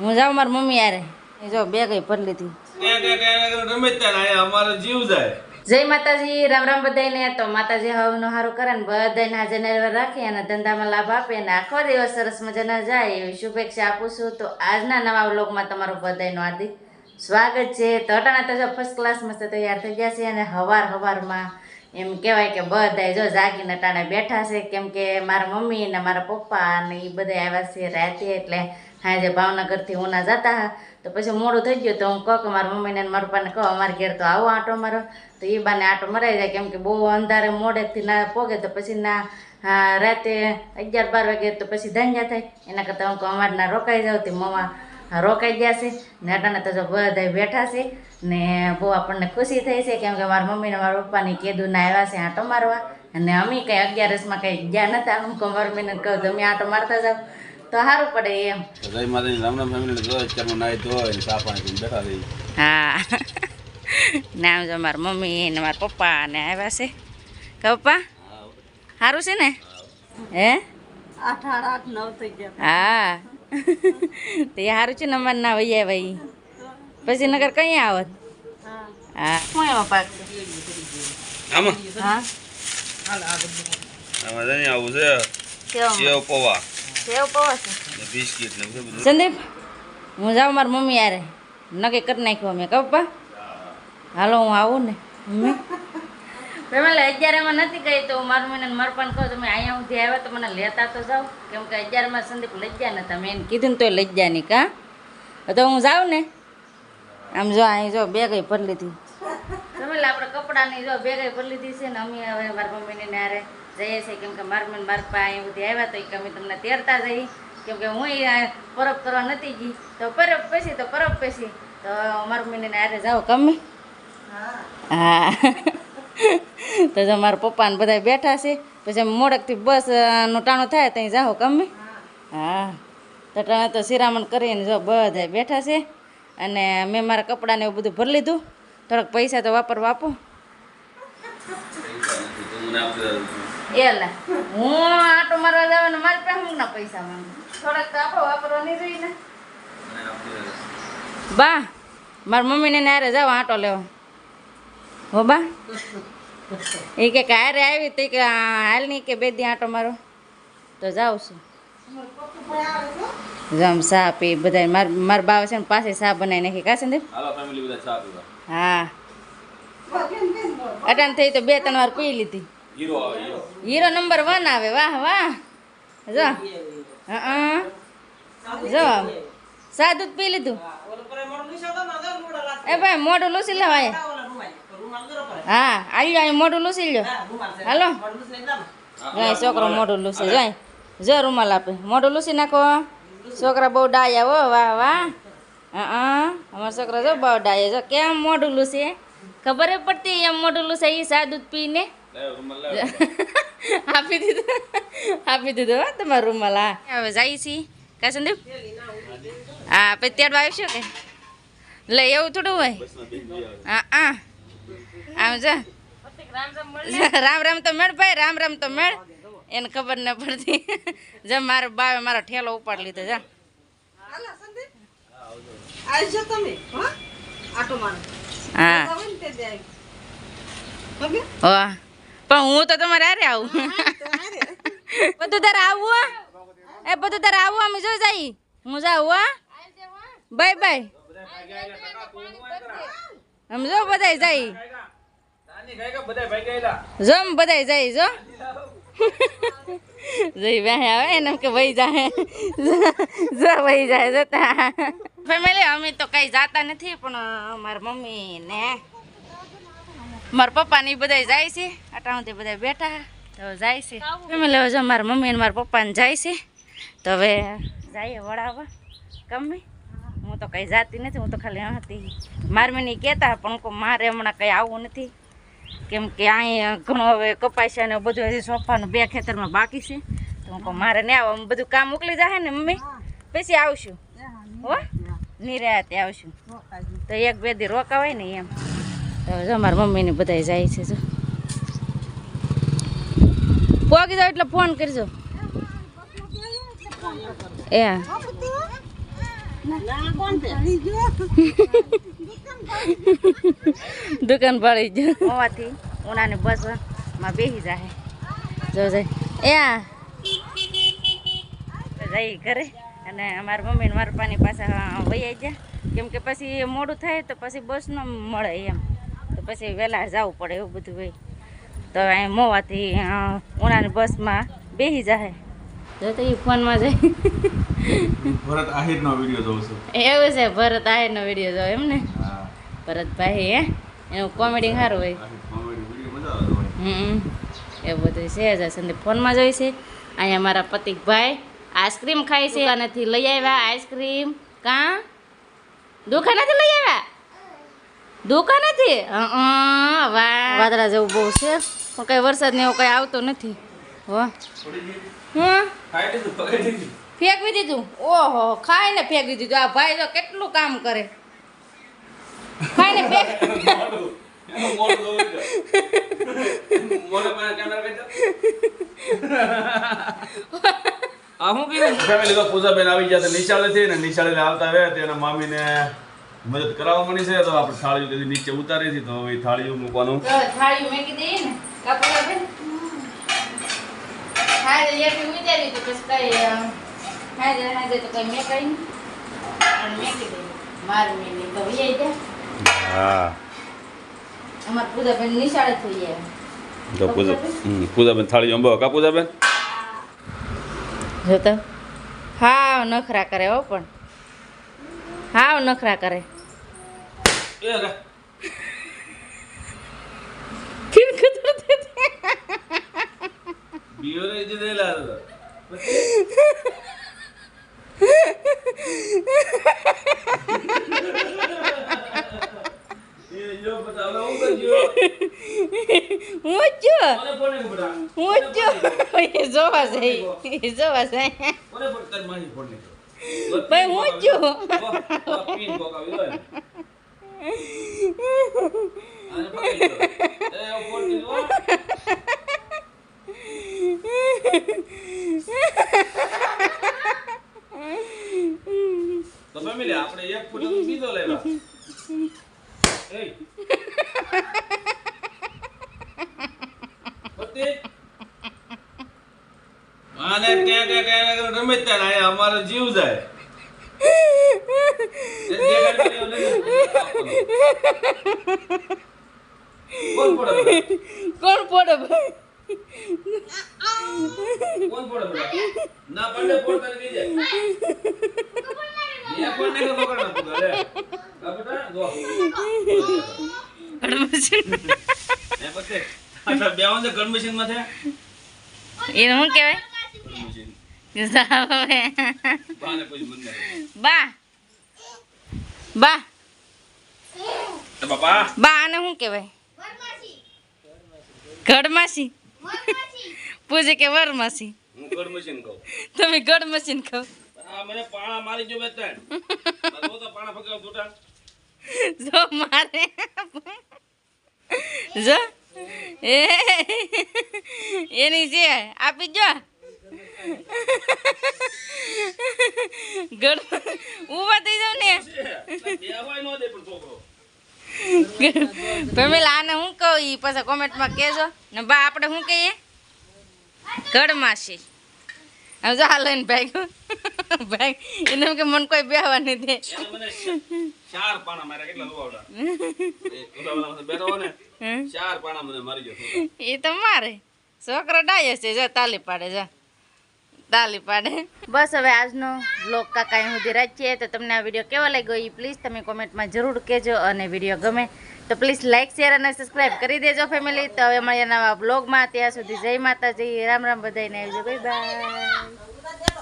હું જાઉં મારી મમ્મી યારે એ જો બે ગઈ ભરી લીધી. અમારો જીવ જાય. જય માતાજી રામ રામ બધાને તો માતાજી હવનું સારું કરે ને બધાને હાજર નરવર રાખી અને ધંધામાં લાભ આપે અને આખો દિવસ સરસ મજાના જાય એવી શુભેચ્છા આપું છું. તો આજના નવા વ્લોગમાં તમારું બધાનું હાર્દિક સ્વાગત છે. તો અટાણા તો જો ફર્સ્ટ ક્લાસ મસ્ત તૈયાર થઈ ગયા છે અને હવાર હવારમાં એમ કહેવાય કે બધા જો જાગીને અટાણે બેઠા છે. કેમ કે મારા મમ્મી ને મારા પપ્પા અને એ બધા આવ્યા છે રાતે એટલે હાજે ભાવનગરથી ઉના જતા તો પછી મોડું થઈ ગયું તો હું કહું મારા મમ્મીને મારા પપ્પાને કહો અમારે ઘેર તો આવો આંટો મારો. તો એ બાને આંટો મરાઈ જાય કેમ કે બહુ અંધારે મોડેથી ના પોગે તો પછી ના હા, રાતે અગિયાર બાર વાગે તો પછી ધાંજા થાય. એના કરતાં હું કહું અમારે ના રોકાઈ જાઉં તે મમ્મા રોકાઈ ગયા છે. ને અટાણે તો જો બધા બેઠા છે ને બહુ આપણને ખુશી થઈ છે કેમ કે મારા મમ્મીને મારા પપ્પાની કીધું ના આવ્યા છે આંટો મારવા. અને અમે કંઈ અગિયારસમાં કંઈ ગયા નતા. હું કહું મારા મમ્મીને કહું તમે આંટો મારતા જાઓ. તો સારું પડે એમ. જય માતાજી રામ રામ ફેમિલી જો અત્યારમાં નાઈ ધોઈ ચા પાણી પીને બેઠા રહી. હા. ને આમ જો મારા મમ્મી ને મારા પપ્પા ને આવ્યા છે. કે પપ્પા સારું છે ને? હે? આઠ નવ થઈ ગયા હા. તે સારું છે ને અમારે ના વૈયા ભાઈ પછી નગર કઈ આવત? હા. શું એમાં પાક? આમાં? હા. આમાં આવું છે. કેવા સેવ પૌવા. સેવ પવા છે? બિસ્કિટ ને બધું બધું. સંદીપ હું જાઉં મારી મમ્મી યારે નક્કી કરી નાખ્યું અમે કપ્પા હાલો હું આવું ને. પેલા અગિયારમાં નથી ગઈ તો હું મારું મને મારું પણ કહું તમે અહીંયા સુધી આવ્યા તો મને લેતા તો જાઓ. કેમ કે અગિયારમાં સંદીપ લઈ ગયા નતા મેં એને કીધું ને તોય લઈ ગયા નહીં કા? તો હું જાઉં ને. આમ જો અહીં જો બે ગઈ ભરી લીધી. તમે આપણે કપડાની જો બે ગઈ ભરી લીધી છે ને અમે હવે મારા મમ્મીને નારે જઈએ છીએ. કેમ કે મારા મમ્મી મારા પા અહીં બધી આવ્યા તો કે અમે તમને તેરતા જઈ કેમ કે હું પરબ કરવા નથી ગઈ. તો પરબ પછી તો પરબ પછી. તો મારા મમ્મીને આરે જાઓ કમે હા. તો જો મારા પપ્પા ને બધા બેઠા છે. પછી મોડકથી બસ અ, નું ટાણું થાય ત્યાં જાઓ કમે હા. તો ટાણે તો શિરામણ કરીને જો બધા બેઠા છે. અને મેં મારા કપડાને એવું બધું ભરી લીધું. થોડાક પૈસા તો વાપરવા આપો. મને આપી એ લે હું આટો મારવા જાવ ને મારી પાસે હું ના પૈસા માંગુ. થોડાક તો આપો વાપરવા નહીં રહી ને. બા મારી મમ્મીને નારે જાવ આટો લેવા. હો બા. એ કે હારે આવી તો કે હાલ નહીં કે બે દી આટો મારો. તો જાઉં છું. જમ સા પી બધા માર માર બાવ છે ને પાસે સા બનાવી નાખી. કા સંદીપ? પીવા. હા. અટાણ થઈ તો બે ત્રણ વાર પી લીધી. Hero hero. નંબર વન આવે. વાહ વાહ. જો. હા જો. સાદું જ પી લીધું. એ ભાઈ મોઢું લૂસી ભાઈ હા આલ્યો અહીં મોઢું લૂસી લ્યો. હાલો. જો છોકરો મોઢું લૂસી. જો જો રૂમાલ આપે. મોઢું લૂસી નાખો. છોકરા બહુ ડાયા હો. વાહ વાહ. હા અમારા છોકરા જો બહુ ડાયા જો કેમ મોઢું લૂસે? ખબર પડતી એમ મોઢું લૂસે? એ સા દૂધ પીને. આપી દીધો આપી દીધો તમારા તમારું લા હવે જાય છી કા સંદીપ હા પછી તેડવા આવશો કે લે એવું થોડું હોય હા હા આમ જા રામ રામ તો મેળ ભાઈ રામ રામ તો મેળ એને ખબર ન પડતી જો મારો બાવે મારો ઠેલો ઉપાડ લીધો જા આવજો તમે હા આટો હા પણ હું તો તમારે હારે આવું. બધું તારે આવું? એ બધું તારે આવું અમે જો જાય. હું જાઉં હા. Bye bye. સમજો બધા ભાઈ જો બધાય જાય જો. જઈ ભાઈ આવે એને કે વહી જાય જો વહી જાય જતા ફેમિલી અમે તો કઈ જાતા નથી પણ અમારા મમ્મી ને મારા પપ્પા ને બધા જાય છે. અટાણુંથી બધા બેઠા તો જાય છે. તમે હવે જો મારા મમ્મી અને મારા પપ્પાને જાય છે. તો હવે જઈએ વડાવવા કમી હું તો કઈ જાતી નથી, હું તો ખાલી હતી મારી મમ્મી કહેતા પણ હું મારે હમણાં કઈ આવવું નથી. કેમ કે અહીંયા ઘણું હવે કપાસ્યા ને બધું હજી સોફાનું બે ખેતરમાં બાકી છે. તો હું કહું, મારે નહીં આવો. બધું કામ મોકલી જાય ને મમ્મી. પછી આવશું. હો? નિરાતે આવશું. તો એક બે દી રોકાવાય ને એમ. તો જો મારા મમ્મીને બધા જાય છે જો. પોગી જાવ એટલે ફોન કરજો. એ. દુકાન પડી ગયો હોવાથી ઉનાની બસમાં બેસી જાય જો જાય એ જઈ ઘરે અને અમારા મમ્મી ને મારા પાણી પાસે વૈયા ગયા. કેમ કે પછી મોડું થાય તો પછી બસ ન મળે એમ. તો પછી વહેલા જવું પડે એવું બધું હોય. તો અહીં મોવાથી ઉનાની બસમાં બેસી જાય જો તો એ ફોનમાં જાય ભરત આહિરનો વીડિયો જોઉં છું? એવું છે ભરત આહિરનો વીડિયો જો એમ ને? ભરતભાઈ હે? એનું કોમેડી સારું હોય. હમ એવું બધું છે જ સંદીપ ફોનમાં જોઈ છે. અહીંયા મારા પતિકભાઈ આઈસ્ક્રીમ ખાય છે. નથી લઈ આવ્યા આઈસ્ક્રીમ. કાં? દુકાનેથી લઈ આવ્યા? દુકાનેથી નથી વાદળા જેવું બહુ છે. પણ કઈ વરસાદ ને એવું કઈ આવતો નથી. ખાઈ. ફેંકવી દીધું? ઓહો ખાઈને ફેંકવી દીધું. આ ભાઈ તો કેટલું કામ કરે. ખાઈ ને હું તો પૂજાબેન આવી ગયા નિશાળે થી ને નિશાળે આવતા હવે તેના મામીને મદદ કરાવવા મળી છે તો આપણે થાળીઓ કદી નીચે ઉતારી છે તો હવે એ થાળીઓ મૂકવાનું. થાળીઓ મૂકી દઈએ ને કાપડ બેન થાળી લેવી ઉતારી તો પછી કઈ હાજે હાજે તો કઈ મેં કઈ અને મેકી દઈએ મારું મેં નહીં તો વી જા હા. અમાર પૂજા બેન નિશાળે થઈ ગયા. તો પૂજા હમ, પૂજાબેન થાળી અંબો કા પૂજાબેન? જો તો. હા નખરા કરે હો પણ. હાવ નખરા કરે. એ રે. ફિર કુતર બીયો ને જે દેલા હતા. એ જો બતા હવે હું કરજો હું જો કોને તો ફેમિલી આપણે એક ફૂટ બીજો લેવા. એ પતિ આને કે કે કે રમે ત્યાં આયા અમારો જીવ જાય એ દેખાડ કરે એવું નથી. કોણ પડે ભાઈ કોણ પડે ના પડે ફોન કરી દીજે એ ફોન નહીં પકડ ના પૂગા આ બેટા જો એ પછી આ બેવાન છે ગન મશીનમાં થયા એને શું કહેવાય ગન મશીન પછી બા. બા. બાપા. બા આને શું કહેવાય? ઘડમાસી. પૂજે કે વરમાસી? હું કહું. તમે ગઢ મશીન ખાવ મને પાણા મારી જો બેતન તો તો પાણા ફગાવ તૂટા જો મારે. જો. એ એની છે આપી જો ગઢ ઊભા થઈ જાવ ને. પેમેલા આને હું કહું ઈ પછી કોમેન્ટમાં કહેજો. ને બા આપણે શું કહીએ? ગઢમાસી હવે જો લઈને ભાઈ ભાગ. એને કે મને કોઈ બેહવા નહીં દે. ચાર પાણા માર્યા. કેટલા લોવાડા એ બેઠો ને. ચાર પાણા મને મારી ગયો. એ તો મારે. છોકરો ડાયો છે. જો તાલી પાડે જો. તાલી પાડે. બસ હવે આજનો બ્લોગ હું સુધી રાખીએ. તો તમને આ વીડિયો કેવો લાગ્યો એ પ્લીઝ તમે કોમેન્ટમાં જરૂર કહેજો અને વીડિયો ગમે તો પ્લીઝ લાઇક શેર અને સબસ્ક્રાઈબ કરી દેજો ફેમિલી તો હવે મળીએ નવા બ્લોગમાં ત્યાં સુધી જય માતાજી. રામ રામ બધાને આવી જાય બાય